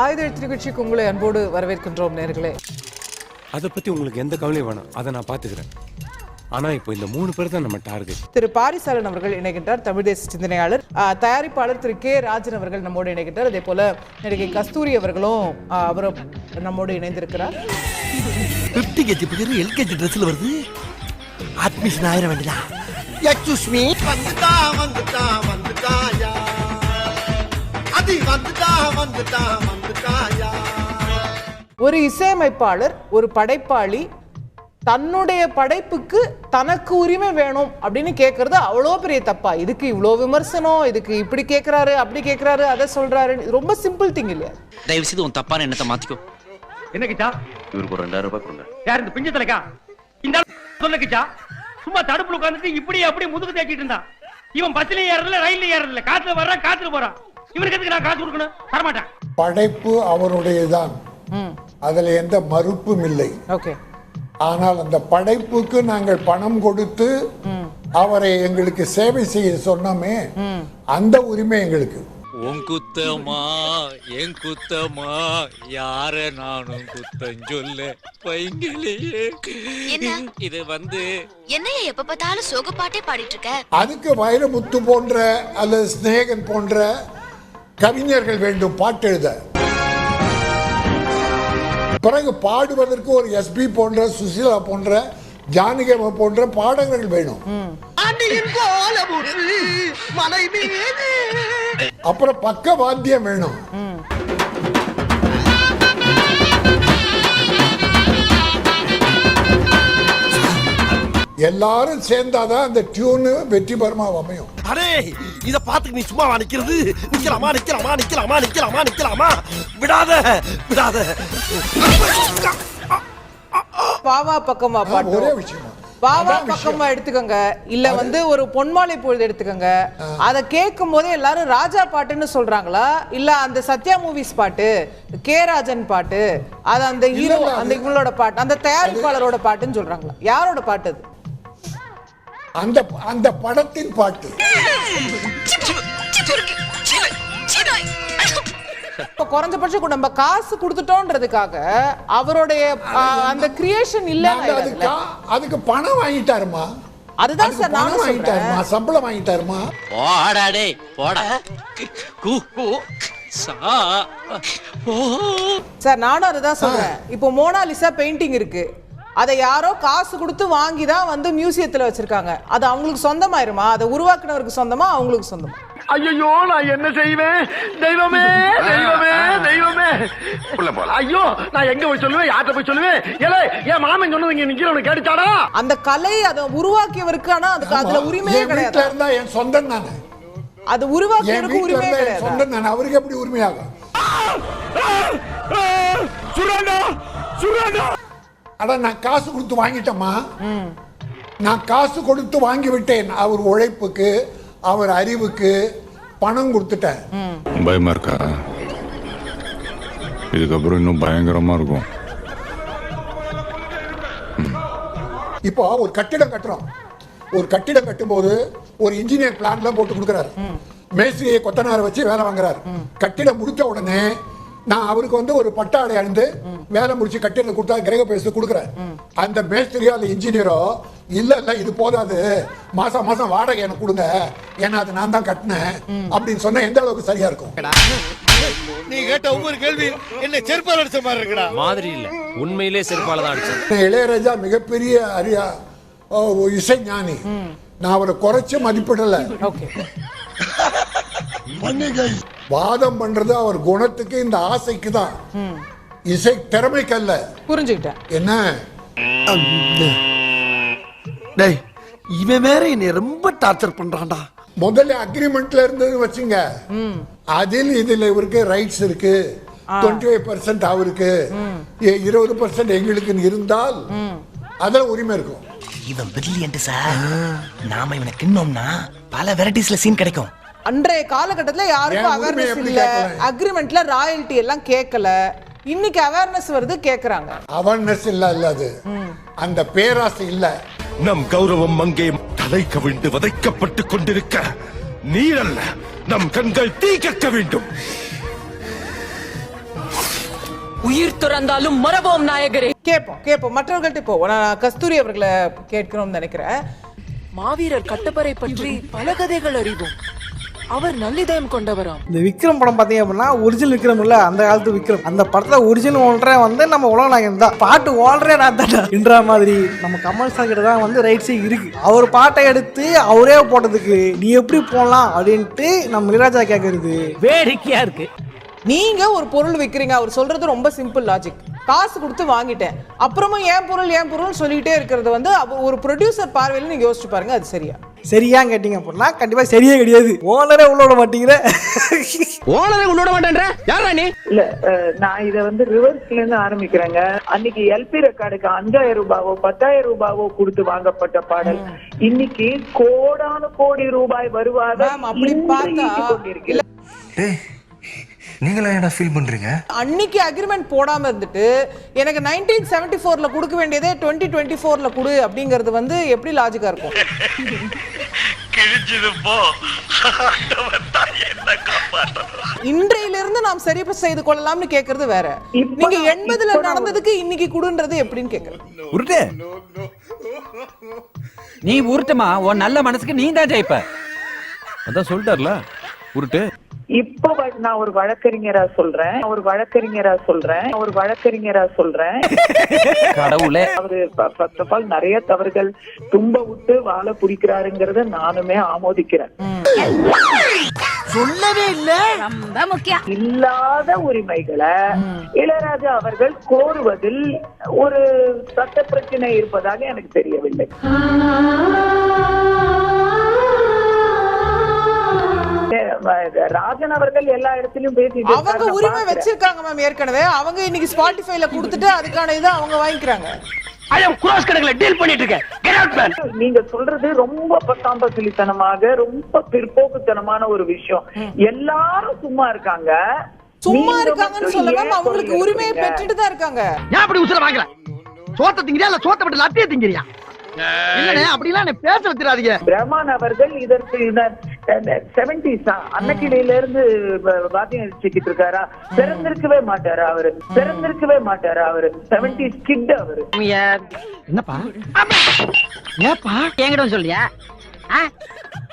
ஆயுத நிகழ்ச்சிக்கு உங்களை அன்போடு வரவேற்கின்றோம் நேர்களே. அதை பத்தி உங்களுக்கு எந்த கவலையும் வேணாம். அதை நான் பாத்துக்கிறேன் ஆனா இப்போ இந்த மூணு பேர் தான் நம்ம டார்கெட் திரு பாரிசாலன் அவர்கள் இணைகின்றார் தமிழ் தேச சிந்தனையாளர் தயாரிப்பாளர் திரு கே ராஜன் அவர்கள் நம்மோடு இணைகின்றார். அதே போல நடிகை கஸ்தூரி அவர்களும் அவரும் நம்மோடு இணைந்திருக்கிறார். பிப்டி கேஜி பிகர் எல்கேஜி ட்ரெஸ்ல வருது. அட்மிஷன் ஆயிர வேண்டியதா? எக்ஸ்கூஸ் மீ வந்துட்டா வந்துட்டா அது வந்துட்டா வந்துட்டா வந்துட்டாயா? ஒரு இசையமைப்பாளர் ஒரு படைப்பாளி தன்னுடைய படைப்புக்கு தனக்கு உரிமை வேணும் அப்படின்னு கேட்கறது அவ்வளோ பெரிய தப்பா? இதுக்கு இவ்வளோ விமர்சனம் இதுக்கு இப்படி கேட்குறாரு அப்படி கேட்குறாரு அதை சொல்றாரு. இது ரொம்ப சிம்பிள் திங் இல்லையா? தயவு செய்து உன் தப்பான எண்ணத்தை மாத்திக்கோ. என்ன கிச்சா? இவருக்கு ஒரு ரெண்டாயிரம் ரூபாய் கொடுங்க. யார் இந்த பிஞ்சு தலைக்கா? இந்த சொல்ல கிச்சா? சும்மா தடுப்புல உட்காந்துட்டு இப்படி அப்படி முதுகு தேய்ச்சிட்டு இருந்தான். இவன் பஸ்லயும் ஏறதில்ல ரயில்ல ஏறதில்ல காத்துல வர்றான் காத்துல போறான். இவனுக்கு எதுக்கு நான் காசு கொடுக்கணும்? தரமாட்டேன். படைப்பு அவருடையதுதான். ம். அதுல எந்த மறுப்பும் இல்லை. ஓகே. ஆனால் அந்த படைப்புக்கு நாங்கள் பணம் கொடுத்து அவரை எங்களுக்கு சேவை செய்ய சொன்னோமே அந்த உரிமை எங்களுக்கு. உன் குத்தமா என் குத்தமா யார நானும் குத்தம் சொல்ல பைங்கிலேயே என்ன? இது வந்து என்னைய எப்ப பார்த்தாலும் சோக பாட்டே பாடிட்டு இருக்க? அதுக்கு வைரமுத்து போன்ற அல்லது சிநேகன் போன்ற கவிஞர்கள் வேண்டும் பாட்டு எழுத. பிறகு பாடுவதற்கு ஒரு எஸ்பி போன்ற சுசீலா போன்ற ஜானகி போன்ற பாடகர்கள் வேணும். அப்புறம் பக்க வாத்தியம் வேணும். எல்லாரும் சேர்ந்தாதான் அந்த டியூனு வெற்றி பெறமா அமையும். அடே இத பாத்துக்கு நீ சும்மா நிக்கிறது? நிக்கலாமா நிக்கலாமா நிக்கலாமா நிக்கலாமா நிக்கலாமா? விடாத விடாத. பாவா பக்கமா பாட்டு. ஒரே விஷயம். பாவா. பக்கமா எடுத்துக்கோங்க. இல்ல வந்து ஒரு பொன்மாலை பொழுது எடுத்துக்கோங்க. அத கேட்கும் போதே எல்லாரும் ராஜா பாட்டுன்னு சொல்றாங்களா? இல்ல அந்த சத்யா மூவிஸ் பாட்டு கே ராஜன் பாட்டு அது அந்த ஹீரோ அந்த இவங்களோட பாட்டு அந்த தயாரிப்பாளரோட பாட்டுன்னு சொல்றாங்களா? யாரோட பாட்டு அது? அந்த அந்த படத்தின் பாட்டு. இப்ப குறைஞ்சபட்சம் கூட நம்ம காசு கொடுத்துட்டோன்றதுக்காக அவருடைய அந்த கிரியேஷன் இல்ல அதுக்கு அதுக்கு பணம் வாங்கிட்டாருமா? அதுதான் சார் நானும் வாங்கிட்டாருமா? சம்பளம் வாங்கிட்டாருமா? போடா டேய் போடா. கூ கூ. சா ஓ. சார் நானும் அதுதான் சொல்றேன். இப்போ மோனாலிசா பெயிண்டிங் இருக்கு. அதை யாரோ காசு கொடுத்து வாங்கி தான் வந்து மியூசியத்துல வச்சிருக்காங்க அது அவங்களுக்கு சொந்தமாயிருமா அதை உருவாக்குனவருக்கு சொந்தமா அவங்களுக்கு சொந்தமா ஐயோ நான் என்ன செய்வேன் தெய்வமே தெய்வமே தெய்வமே ஐயோ நான் எங்க போய் சொல்லுவேன் யார்கிட்ட போய் சொல்லுவேன் ஏலே என் மாமன் சொன்னது இங்க நிக்கிறவனுக்கு கேட்டுச்சாடா அந்த கலை அதை உருவாக்கியவருக்கு ஆனா அதுக்கு அதுல. உரிமையே கிடையாது இருந்தா என் சொந்தம் தானே அது உருவாக்கியவருக்கு உரிமையே கிடையாது சொந்தம் தானே அவருக்கு எப்படி உரிமையாகும் சுராண்டா சுராண்டா அட நான் காசு கொடுத்து வாங்கிட்டேம்மா. நான் காசு கொடுத்து வாங்கி விட்டேன். அவர் உழைப்புக்கு அவர் அறிவுக்கு பணம் கொடுத்துட்டேன் பயமா இருக்கா? இதுக்கப்புறம் இன்னும் பயங்கரமா இருக்கும். இப்போ ஒரு கட்டிடம் கட்டுறோம். ஒரு கட்டிடம் கட்டும்போது ஒரு இன்ஜினியர் பிளான்லாம் போட்டு கொடுக்குறாரு. மேஸ்திரியை கொத்தனாரை வச்சு வேலை வாங்குறாரு. கட்டிடம் முடிச்ச உடனே நான் அவருக்கு வந்து ஒரு பட்டாடை அணிந்து வேலை முடிச்சு கட்டிடம் கொடுத்தா கிரக பேச கொடுக்குறேன். அந்த மேஸ்திரியோ அந்த இன்ஜினியரோ இல்ல இல்ல இது போதாது. மாசம் மாசம் வாடகை எனக்கு கொடுங்க. ஏன்னா அது நான் தான் கட்டினேன். அப்படின்னு சொன்னா எந்த அளவுக்கு சரியா இருக்கும்? நீ கேட்ட ஒவ்வொரு கேள்வி என்ன செருப்பால் அடிச்ச மாதிரி இருக்குடா. மாதிரி இல்ல. உண்மையிலே செருப்பால தான் அடிச்சது. இளையராஜா மிகப்பெரிய அறியா ஓ, இசை ஞானி. நான் அவரை குறைச்சு மதிப்பிடல. ஓகே வாதம் பண்றது அவர் குணத்துக்கு இந்த ஆசைக்கு தான் இசை திறமைக்கு அல்ல புரிஞ்சுக்கிட்டேன். என்ன? டேய் இவன் வேற என்னை ரொம்ப டார்ச்சர் பண்றான்டா. முதல்ல அக்ரிமெண்ட்ல இருந்தது வச்சுங்க. அதில் இதுல இவருக்கு ரைட்ஸ் இருக்கு. டுவெண்ட்டி ஃபைவ் பர்சன்ட் அவருக்கு. இருபது பர்சன்ட் எங்களுக்கு இருந்தால் அதில் உரிமை இருக்கும். இவன் பிரில்லியன்ட் சார் நாம இவனை கிண்ணோம்னா பல வெரைட்டிஸ்ல சீன் கிடைக்கும். அன்றைய காலகட்டத்துல யாருக்கும் அவேர்னஸ் இல்ல? அக்ரிமெண்ட்ல ராயல்டி எல்லாம் கேட்கல. இன்னைக்கு அவேர்னஸ் வருது கேக்குறாங்க. அவர்னஸ் இல்ல இல்ல அது. அந்த பேராசை இல்ல. நம் கௌரவம் அங்கே தலை கவிழ்ந்து வதைக்கப்பட்டு கொண்டிருக்க. நீரல்ல நம் கண்கள் தீ கக்க வேண்டும். உயிர் துறந்தாலும் மரபோம் நாயகரே. கேட்போம் கேட்போம் மற்றவர்கள்ட்ட இப்போ நான் கஸ்தூரி அவர்களை கேட்கிறோம்னு நினைக்கிறேன். மாவீரர் கட்டப்பரை பற்றி பல கதைகள் அறிவோம். அவர் நல்லிதயம் கொண்டவராம். இந்த விக்ரம் படம் பார்த்தீங்க அப்படின்னா ஒரிஜினல் விக்ரம் இல்ல அந்த காலத்து விக்ரம். அந்த படத்துல ஒரிஜினல் ஓல்றே வந்து நம்ம உலகநாயகன் தான். பாட்டு ஓல்றே நான் தான்டா. மாதிரி நம்ம கமல் சார் கிட்ட தான் வந்து ரைட்ஸே இருக்கு. அவர் பாட்டை எடுத்து அவரே போட்டதுக்கு நீ எப்படி போடலாம்? அப்படின்ட்டு நம்ம இளையராஜா கேட்கறது வேடிக்கையா இருக்கு. நீங்க ஒரு பொருள் விக்கிறீங்க. அவர் சொல்றது ரொம்ப சிம்பிள் லாஜிக் காசு கொடுத்து வாங்கிட்டேன். அப்புறமும் ஏன் பொருள் ஏன் பொருள் சொல்லிட்டே இருக்கிறது வந்து அப்ப ஒரு ப்ரொடியூசர் பார்வையில நீங்க யோசிச்சு பாருங்க அது சரியா? சரியா கேட்டீங்க அப்படின்னா கண்டிப்பா சரியே கிடையாது. ஓனரே உள்ள விட மாட்டேங்கிற. ஓனரை உன்னோட மாட்டேன்ற? யாரா நீ? இல்ல நான் இத வந்து ரிவர்ஸ்ல இருந்து ஆரம்பிக்கிறேங்க. அன்னைக்கு எல்பி ரெக்கார்டுக்கு அஞ்சாயிரம் ரூபாவோ பத்தாயிரம் ரூபாவோ கொடுத்து வாங்கப்பட்ட பாடல். இன்னைக்கு கோடானு கோடி ரூபாய் வருவாக மேம் அப்படி பார்த்தா நீங்களா என்ன ஃபீல் பண்றீங்க? அன்னைக்கு அக்ரிமெண்ட் போடாம இருந்துட்டு எனக்கு நைன்டீன் செவன்டி ஃபோர்ல கொடுக்க வேண்டியதே டுவெண்ட்டி டுவெண்ட்டி ஃபோர்ல கொடு அப்படிங்கிறது வந்து எப்படி லாஜிக்கா இருக்கும்? இன்றையிலிருந்து நாம் சரி செய்து கொள்ளலாம்னு கேக்குறது வேற. நீங்க எண்பதுல நடந்ததுக்கு இன்னைக்கு குடுன்றது எப்படின்னு கேக்குறேன். உருட்டு. நீ உருட்டுமா? உன் நல்ல மனசுக்கு நீ தான் ஜெயிப்ப. அதான் சொல்லிட்டார்ல. உருட்டு. இப்ப நான் ஒரு வழக்கறிஞரா சொல்றேன். ஒரு வழக்கறிஞரா சொல்றேன். ஒரு வழக்கறிஞரா சொல்றேன். கடவுளே. அவரு ஃபர்ஸ்ட் ஆஃப் ஆல் நிறைய தவறுகள் தும்ப விட்டு வாழ பிடிக்கிறாருங்கிறத நானுமே ஆமோதிக்கிறேன். சொல்லவே இல்ல. ரொம்ப முக்கியம். இல்லாத உரிமைகளை இளையராஜா அவர்கள் கோருவதில் ஒரு சட்ட பிரச்சனை இருப்பதாக எனக்கு தெரியவில்லை. ராஜன் அவர்கள் எல்லா இடத்திலும் பேசிட்டு அவங்க உரிமை வச்சிருக்காங்க மேம் ஏற்கனவே. அவங்க இன்னைக்கு ஸ்பாட்டிஃபைல கொடுத்துட்டு அதுக்கான இதை அவங்க வாங்கிக்கிறாங்க. ஐயம் கிராஸ் கணக்குல டீல் பண்ணிட்டு இருக்கேன். கெட் அவுட் மேன் நீங்க சொல்றது ரொம்ப பத்தாம்பசிலித்தனமாக ரொம்ப பிற்போக்குத்தனமான ஒரு விஷயம். எல்லாரும் சும்மா இருக்காங்க. சும்மா இருக்காங்கன்னு மட்டும் சொல்ல ஏன் மேம் அவங்களுக்கு? உரிமையை பெற்றுட்டு தான் இருக்காங்க. ஏன் அப்படி உசுர வாங்கல சோத்த திங்கிறியா இல்ல சோத்த விட்டு லத்திய திங்கிறியா? இல்லனே அப்படிலாம் பேச வச்சிடாதீங்க. பிரமான் அவர்கள் இதற்கு செவன்டிஸ் அன்னக்கிடையில இருந்து வாத்தியம் வச்சுக்கிட்டு இருக்காரா பிறந்திருக்கவே மாட்டாரா அவரு? பிறந்திருக்கவே மாட்டாரா அவரு? செவன்டிஸ் கிட் அவரு. என்னப்பா? ஏப்பா என்கிட்ட சொல்றியா?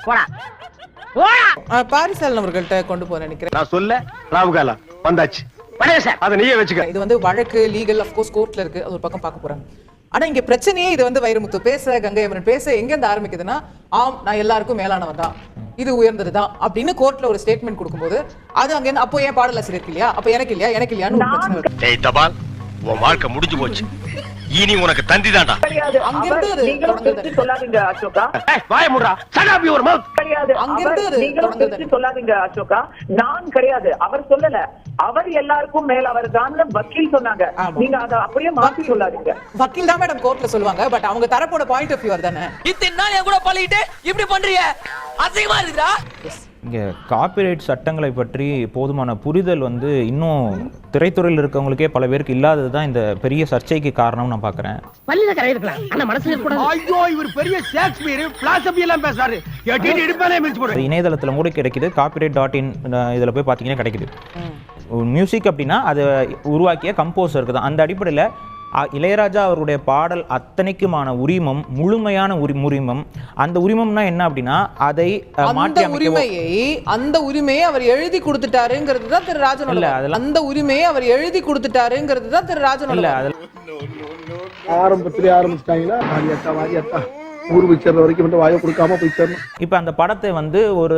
போடா. பாரிசாலன் அவர்கள்ட்ட கொண்டு போக நினைக்கிறேன். நான் சொல்ல ராவுகாலா வந்தாச்சு. அதை நீயே வச்சுக்க. இது வந்து வழக்கு லீகல் அஃப்கோர்ஸ் கோர்ட்ல இருக்கு. அது ஒரு பக்கம் பார்க்க போறாங்க. ஆனா இங்க பிரச்சனையே இது வந்து வைரமுத்து. பேச கங்கை அமரன் பேச எங்க இருந்து ஆரம்பிக்குதுன்னா ஆம் நான் எல்லாருக்கும் மேலானவன் தான். இது உயர்ந்தது தான் அப்படின்னு கோர்ட்ல ஒரு ஸ்டேட்மெண்ட் கொடுக்கும்போது அது அங்க அப்போ ஏன் பாடலாசிரியருக்கு இல்லையா அப்ப எனக்கு இல்லையா? எனக்கு இல்லையான்னு ஒரு பிரச்சனை உன் வாழ்க்கை முடிஞ்சு போச்சு. இனி உனக்கு தந்தி. பிரிச்சு சொல்லாதீங்க அசோகா. வாய முடுறா சட் அப் யுவர் மவுத் கிடையாது. நீங்களும் சொல்லாதீங்க அசோகா. நான் கிடையாது. அவர் சொல்லல. அவர் எல்லாருக்கும் மேல் அவர் தான் வக்கீல் சொன்னாங்க. நீங்க அதை அப்படியே மாத்தி சொல்லாதீங்க. வக்கீல் தான் மேடம் கோர்ட்ல சொல்லுவாங்க பட் அவங்க தரப்போட பாயிண்ட் ஆஃப் வியூ தானே இத்தனை நாள் என் கூட பழகிட்டு இப்படி பண்றீங்க? அசிங்கமா இருக்குதா இங்கே காப்பிரைட் சட்டங்களை பற்றி போதுமான புரிதல் வந்து இன்னும் திரைத்துறையில் இருக்கவங்களுக்கே பல பேருக்கு இல்லாதது தான் இந்த பெரிய சர்ச்சைக்கு காரணம் நான் பார்க்குறேன் பல்லில கரை இருக்கலாம். ஆனா மனசுல இருக்க ஐயோ இவர் பெரிய ஷேக்ஸ்பியர் பிலாசபி எல்லாம் பேசுறாரு. எட்டிட்டு இடுப்பாலே மிதிச்சு போடு. இணையதளத்தில் கூட கிடைக்குது காப்பிரைட் டாட் இன் இதில் போய் பார்த்தீங்கன்னா கிடைக்குது. மியூசிக் அப்படின்னா அதை உருவாக்கிய கம்போசருக்கு தான். அந்த அடிப்படையில் இளையராஜா அவருடைய பாடல் அத்தனைக்குமான உரிமம் முழுமையான உரி உரிமம் அந்த உரிமம்னா என்ன அப்படின்னா அதை மாற்றி உரிமையை அந்த உரிமையை அவர் எழுதி கொடுத்துட்டாருங்கிறது தான் திரு ராஜனோட இல்ல. அதெல்லாம் அந்த உரிமையை அவர் எழுதி கொடுத்துட்டாருங்கிறது தான் திரு ராஜனோட இல்ல. அதில் ஆரம்பத்திலே ஆரம்பிச்சிட்டாங்களா வாரியத்தா வாரியத்தா ஊர் போய் சேர்ற வரைக்கும் மட்டும் வாயை கொடுக்காம போய் சேரணும். இப்போ அந்த படத்தை வந்து ஒரு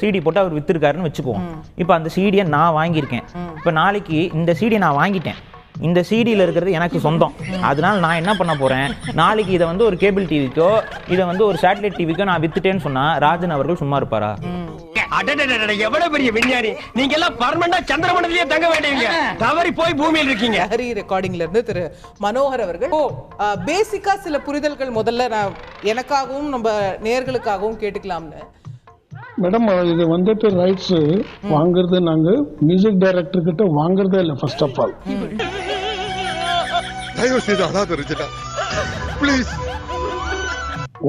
சிடி போட்டு அவர் வித்திருக்காருன்னு வச்சுக்குவோம். இப்போ அந்த சிடியை நான் வாங்கியிருக்கேன். இப்போ நாளைக்கு இந்த சிடியை நான் வாங்கிட்டேன். இந்த சிடியில் இருக்கிறது எனக்கு சொந்தம். அதனால நான் என்ன பண்ண போறேன்? நாளைக்கு இதை வந்து ஒரு கேபிள் டிவிக்கோ இதை வந்து ஒரு சேட்டலைட் டிவிக்கோ நான் வித்துட்டேன்னு சொன்னா ராஜன் அவர்கள் சும்மா இருப்பாரா? எவ்வளவு பெரிய விஞ்ஞானி. நீங்க எல்லாம் பர்மனண்டா சந்திரமண்டலத்திலேயே தங்க வேண்டியவங்க. தவறி போய் பூமியில் இருக்கீங்க. ஹரி ரெக்கார்டிங்ல இருந்து திரு மனோகர் அவர்கள் ஓ பேசிக்கா சில புரிதல்கள் முதல்ல நான் எனக்காகவும் நம்ம நேர்களுக்காகவும் கேட்டுக்கலாம்னு. மேடம் இது வந்துட்டு ரைட்ஸ் வாங்குறது நாங்க மியூசிக் டைரக்டர் கிட்ட வாங்குறதே இல்லை ஃபர்ஸ்ட் ஆஃப் ஆல் தயவு செய்து அழாத Rajina please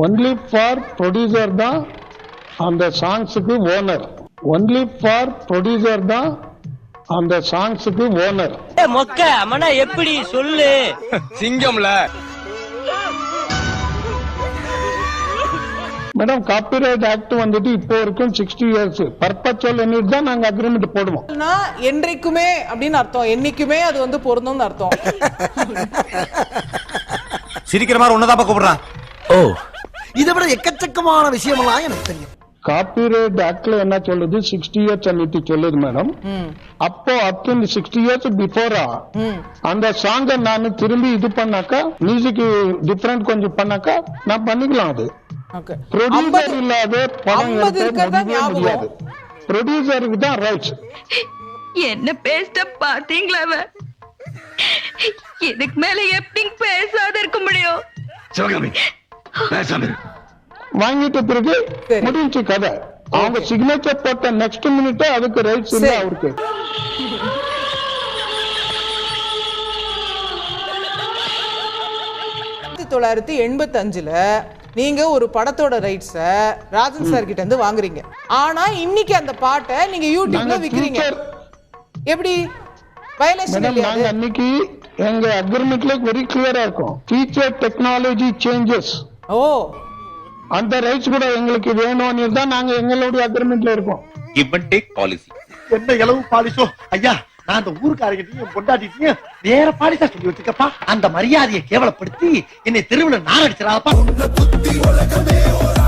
only for producer தான் அந்த சாங்ஸுக்கு ஓனர் ஒன்லி ஃபார் ப்ரொடியூசர் தான் அந்த சாங்ஸுக்கு ஓனர் மொக்க அம்மனா எப்படி சொல்லு? சிங்கம்ல. மேடம் காப்பிரைட் ஆக்ட் வந்துட்டு இப்போ வரைக்கும் சிக்ஸ்டி இயர்ஸ் பர்பச்சுவல் எண்ணிட்டு தான் நாங்க அக்ரிமெண்ட் போடுவோம். என்றைக்குமே அப்படின்னு அர்த்தம். என்னைக்குமே அது வந்து பொருந்தும்னு அர்த்தம். சிரிக்கிற மாதிரி ஒன்னதான் கூப்பிடுறான். ஓ இதை விட எக்கச்சக்கமான விஷயமெல்லாம் எனக்கு தெரியும். காப்பிரைட் ஆக்ட்ல என்ன சொல்லுது? சிக்ஸ்டி இயர்ஸ் அன்னிட்டு சொல்லுது மேடம் அப்போ அப் டு சிக்ஸ்டி இயர்ஸ் பிஃபோரா அந்த சாங்கை நான் திரும்பி இது பண்ணாக்கா மியூசிக் டிஃபரெண்ட் கொஞ்சம் பண்ணாக்கா நான் பண்ணிக்கலாம் அது. ப்ரொடியூசர் இல்லாத படம் ஞாபகம். முடியாது ப்ரொடியூசருக்கு தான் ரைட்ஸ் என்ன பேசிட்ட பாத்தீங்களா அவ? இதுக்கு மேல எப்படி பேசாத இருக்க முடியும் சிவகாமி பேசாம. வாங்கிட்ட பிறகு முடிஞ்சு கதை அவங்க சிக்னேச்சர் போட்ட நெக்ஸ்ட் மினிட் அதுக்கு ரைட்ஸ் இல்ல. அவருக்கு ஆயிரத்தி தொள்ளாயிரத்தி எண்பத்தஞ்சுல நீங்க ஒரு படத்தோட ரைட்ஸ ராஜன் சார் கிட்ட இருந்து வாங்குறீங்க. ஆனா இன்னைக்கு அந்த பாட்டை நீங்க யூடியூப்ல future- எப்படி? வயலேஷன் இல்லையா? அன்னைக்கு எங்க அக்ரிமெண்ட்ல வெரி கிளியரா இருக்கும். ஃபியூச்சர் டெக்னாலஜி சேஞ்சஸ் ஓ. அந்த ரைட்ஸ் கூட எங்களுக்கு வேணும்னு தான் நாங்க எங்களுடைய அக்ரிமெண்ட்ல இருக்கோம். கிவ் அண்ட் டேக் பாலிசி என்ன இளவு பாலிசோ? ஐயா நான் அந்த ஊருக்காரங்கிட்டையும் பொண்டாட்டிட்டையும் வேற பாலிசா சொல்லி வச்சுக்கப்பா அந்த மரியாதையை கேவலப்படுத்தி என்னை தெருவில் நார் அடிச்சிடாதப்பா